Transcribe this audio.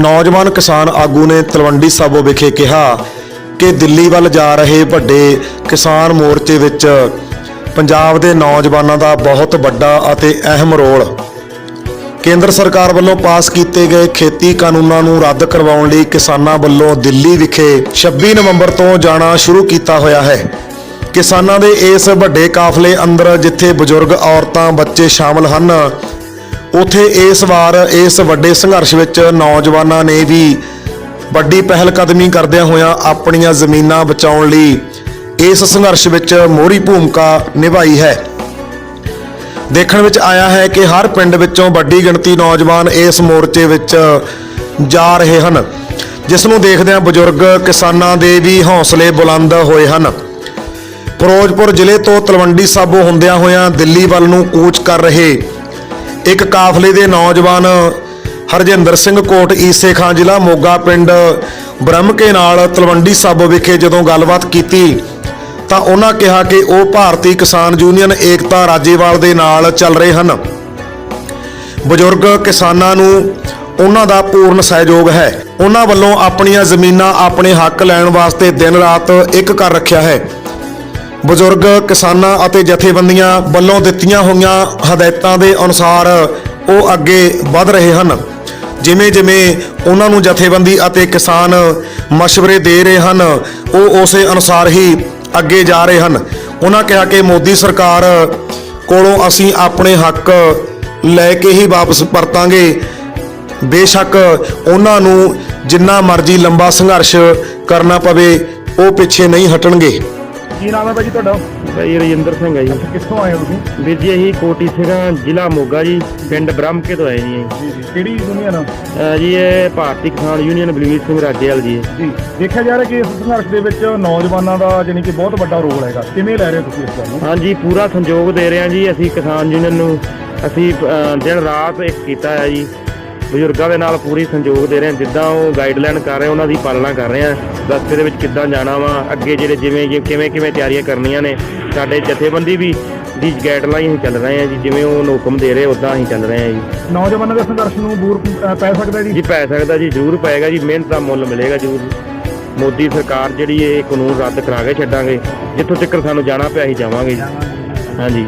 ਨੌਜਵਾਨ ਕਿਸਾਨ ਆਗੂ ਨੇ ਤਲਵੰਡੀ ਸਾਬੋ ਵਿਖੇ ਕਿਹਾ ਕਿ ਦਿੱਲੀ ਵੱਲ ਜਾ ਰਹੇ ਵੱਡੇ ਕਿਸਾਨ ਮੋਰਚੇ ਵਿੱਚ ਪੰਜਾਬ ਦੇ ਨੌਜਵਾਨਾਂ ਦਾ ਬਹੁਤ ਵੱਡਾ ਅਤੇ ਅਹਿਮ ਰੋਲ। ਕੇਂਦਰ ਸਰਕਾਰ ਵੱਲੋਂ ਪਾਸ ਕੀਤੇ ਗਏ ਖੇਤੀ ਕਾਨੂੰਨਾਂ ਨੂੰ ਰੱਦ ਕਰਵਾਉਣ ਲਈ ਕਿਸਾਨਾਂ ਵੱਲੋਂ ਦਿੱਲੀ ਵਿਖੇ 26 ਨਵੰਬਰ ਤੋਂ ਜਾਣਾ ਸ਼ੁਰੂ ਕੀਤਾ ਹੋਇਆ ਹੈ। ਕਿਸਾਨਾਂ ਦੇ ਇਸ ਵੱਡੇ ਕਾਫਲੇ ਅੰਦਰ ਜਿੱਥੇ ਬਜ਼ੁਰਗ ਔਰਤਾਂ, ਬੱਚੇ ਸ਼ਾਮਲ ਹਨ ਉਥੇ ਇਸ ਵਾਰ ਇਸ ਵੱਡੇ ਸੰਘਰਸ਼ ਵਿੱਚ ਨੌਜਵਾਨਾਂ ਨੇ ਵੀ ਵੱਡੀ ਪਹਿਲ ਕਦਮੀ ਕਰਦਿਆਂ ਹੋਇਆਂ ਆਪਣੀਆਂ ਜ਼ਮੀਨਾਂ ਬਚਾਉਣ ਲਈ ਇਸ ਸੰਘਰਸ਼ ਵਿੱਚ ਮੋਹਰੀ ਭੂਮਿਕਾ ਨਿਭਾਈ ਹੈ। ਦੇਖਣ ਵਿੱਚ ਆਇਆ ਹੈ ਕਿ ਹਰ ਪਿੰਡ ਵਿੱਚੋਂ ਵੱਡੀ ਗਿਣਤੀ ਨੌਜਵਾਨ ਇਸ ਮੋਰਚੇ ਵਿੱਚ ਜਾ ਰਹੇ ਹਨ, ਜਿਸ ਨੂੰ ਦੇਖਦਿਆਂ ਬਜ਼ੁਰਗ ਕਿਸਾਨਾਂ ਦੇ ਵੀ ਹੌਸਲੇ ਬੁਲੰਦ ਹੋਏ ਹਨ। ਫਿਰੋਜ਼ਪੁਰ ਜ਼ਿਲ੍ਹੇ ਤੋਂ ਤਲਵੰਡੀ ਸਾਬੋ ਹੁੰਦਿਆਂ ਹੋਇਆਂ ਦਿੱਲੀ ਵੱਲ ਨੂੰ ਕੂਚ ਕਰ ਰਹੇ ਇੱਕ ਕਾਫਲੇ ਦੇ ਨੌਜਵਾਨ ਹਰਜਿੰਦਰ ਸਿੰਘ ਕੋਟ ਈਸੇ ਖਾਂ ਜ਼ਿਲ੍ਹਾ ਮੋਗਾ ਪਿੰਡ ਬ੍ਰਹਮਕੇ ਨਾਲ ਤਲਵੰਡੀ ਸਾਬੋ ਵਿਖੇ ਜਦੋਂ ਗੱਲਬਾਤ ਕੀਤੀ ਤਾਂ ਉਹਨਾਂ ਕਿਹਾ ਕਿ ਉਹ ਭਾਰਤੀ ਕਿਸਾਨ ਯੂਨੀਅਨ ਏਕਤਾ ਰਾਜੇਵਾਲ ਦੇ ਨਾਲ ਚੱਲ ਰਹੇ ਹਨ। ਬਜ਼ੁਰਗ ਕਿਸਾਨਾਂ ਨੂੰ ਉਹਨਾਂ ਦਾ ਪੂਰਨ ਸਹਿਯੋਗ ਹੈ। ਉਹਨਾਂ ਵੱਲੋਂ ਆਪਣੀਆਂ ਜ਼ਮੀਨਾਂ ਆਪਣੇ ਹੱਕ ਲੈਣ ਵਾਸਤੇ ਦਿਨ ਰਾਤ ਇੱਕ ਕਰ ਰੱਖਿਆ ਹੈ। ਬਜ਼ੁਰਗ, ਕਿਸਾਨਾਂ ਅਤੇ ਜਥੇਬੰਦੀਆਂ ਵੱਲੋਂ ਦਿੱਤੀਆਂ ਹੋਈਆਂ ਹਦਾਇਤਾਂ ਦੇ ਅਨੁਸਾਰ ਉਹ ਅੱਗੇ ਵੱਧ ਰਹੇ ਹਨ। ਜਿਵੇਂ ਜਿਵੇਂ ਉਹਨਾਂ ਨੂੰ ਜਥੇਬੰਦੀ ਅਤੇ ਕਿਸਾਨ مشਵਰੇ ਦੇ ਰਹੇ ਹਨ, ਉਹ ਉਸੇ ਅਨੁਸਾਰ ਹੀ ਅੱਗੇ ਜਾ ਰਹੇ ਹਨ। ਉਹਨਾਂ ਕਿਹਾ ਕਿ ਮੋਦੀ ਸਰਕਾਰ ਕੋਲੋਂ ਅਸੀਂ ਆਪਣੇ ਹੱਕ ਲੈ ਕੇ ਹੀ ਵਾਪਸ ਪਰਤਾਂਗੇ। ਬੇਸ਼ੱਕ ਉਹਨਾਂ ਨੂੰ ਜਿੰਨਾ ਮਰਜ਼ੀ ਲੰਬਾ ਸੰਘਰਸ਼ ਕਰਨਾ ਪਵੇ, ਉਹ ਪਿੱਛੇ ਨਹੀਂ ਹਟਣਗੇ। ਕੀ ਨਾਮ ਹੈ ਭਾਜੀ ਤੁਹਾਡਾ? ਭਾਈ ਰਜਿੰਦਰ ਸਿੰਘ ਹੈ ਜੀ। ਕਿੱਥੋਂ ਆਏ ਹੋ ਤੁਸੀਂ? ਵੀਰ ਜੀ ਅਸੀਂ ਕੋਟੀ ਸਿੰਘਾਂ ਜ਼ਿਲ੍ਹਾ ਮੋਗਾ ਜੀ ਪਿੰਡ ਬ੍ਰਹਮਕੇ ਤੋਂ ਆਏ ਜੀ ਜੀ ਜੀ। ਕਿਹੜੀ ਯੂਨੀਅਨ ਅਹ ਜੀ ਇਹ ਭਾਰਤੀ ਕਿਸਾਨ ਯੂਨੀਅਨ ਬਲਵੀਰ ਸਿੰਘ ਰਾਜੇਵਾਲ ਜੀ। ਜੀ। ਦੇਖਿਆ ਜਾ ਰਿਹਾ ਕਿ ਇਸ ਸੰਘਰਸ਼ ਦੇ ਵਿੱਚ ਨੌਜਵਾਨਾਂ ਦਾ ਜਾਣੀ ਕਿ ਬਹੁਤ ਵੱਡਾ ਰੋਲ ਹੈਗਾ। ਕਿਵੇਂ ਲੈ ਰਹੇ ਤੁਸੀਂ ਇਸ ਗੱਲ ਨੂੰ? ਹਾਂਜੀ ਪੂਰਾ ਸੰਯੋਗ ਦੇ ਰਹੇ ਹਾਂ ਜੀ। ਅਸੀਂ ਕਿਸਾਨ ਯੂਨੀਅਨ ਨੂੰ ਅਸੀਂ ਦਿਨ ਰਾਤ ਇੱਕ ਕੀਤਾ ਹੈ ਜੀ। ਬਜ਼ੁਰਗਾਂ ਦੇ ਨਾਲ ਪੂਰੀ ਸੰਯੋਗ ਦੇ ਰਹੇ ਹਾਂ ਜਿੱਦਾਂ ਉਹ ਗਾਈਡਲਾਈਨ ਕਰ ਰਹੇ ਉਹਨਾਂ ਦੀ ਪਾਲਣਾ ਕਰ ਰਹੇ ਹਾਂ ਰਸਤੇ ਦੇ ਵਿੱਚ ਕਿੱਦਾਂ ਜਾਣਾ ਵਾ ਅੱਗੇ ਜਿਹੜੇ ਜਿਵੇਂ ਜਿਵੇਂ- ਕਿਵੇਂ ਕਿਵੇਂ ਤਿਆਰੀਆਂ ਕਰਨੀਆਂ ਨੇ ਸਾਡੇ ਜਥੇਬੰਦੀ ਵੀ ਦੀ ਗਾਈਡਲਾਈਨ ਅਸੀਂ ਚੱਲ ਰਹੇ ਹਾਂ ਜੀ ਜਿਵੇਂ ਉਹ ਹੁਕਮ ਦੇ ਰਹੇ ਉਦਾਂ ਅਸੀਂ ਚੱਲ ਰਹੇ ਹਾਂ ਜੀ। ਨੌਜਵਾਨਾਂ ਦੇ ਸੰਘਰਸ਼ ਨੂੰ ਬੂਰ ਅ, ਪੈ ਸਕਦਾ ਜੀ? ਜੀ ਪੈ ਸਕਦਾ ਜੀ ਜ਼ਰੂਰ ਪਏਗਾ ਜੀ ਮਿਹਨਤ ਦਾ ਮੁੱਲ ਮਿਲੇਗਾ ਜ਼ਰੂਰ। ਮੋਦੀ ਸਰਕਾਰ ਜਿਹੜੀ ਇਹ ਕਾਨੂੰਨ ਰੱਦ ਕਰਾ ਕੇ ਛੱਡਾਂਗੇ ਜਿੱਥੋਂ ਤੱਕ ਸਾਨੂੰ ਜਾਣਾ ਪਿਆ ਅਸੀਂ ਜਾਵਾਂਗੇ ਜੀ। ਹਾਂਜੀ।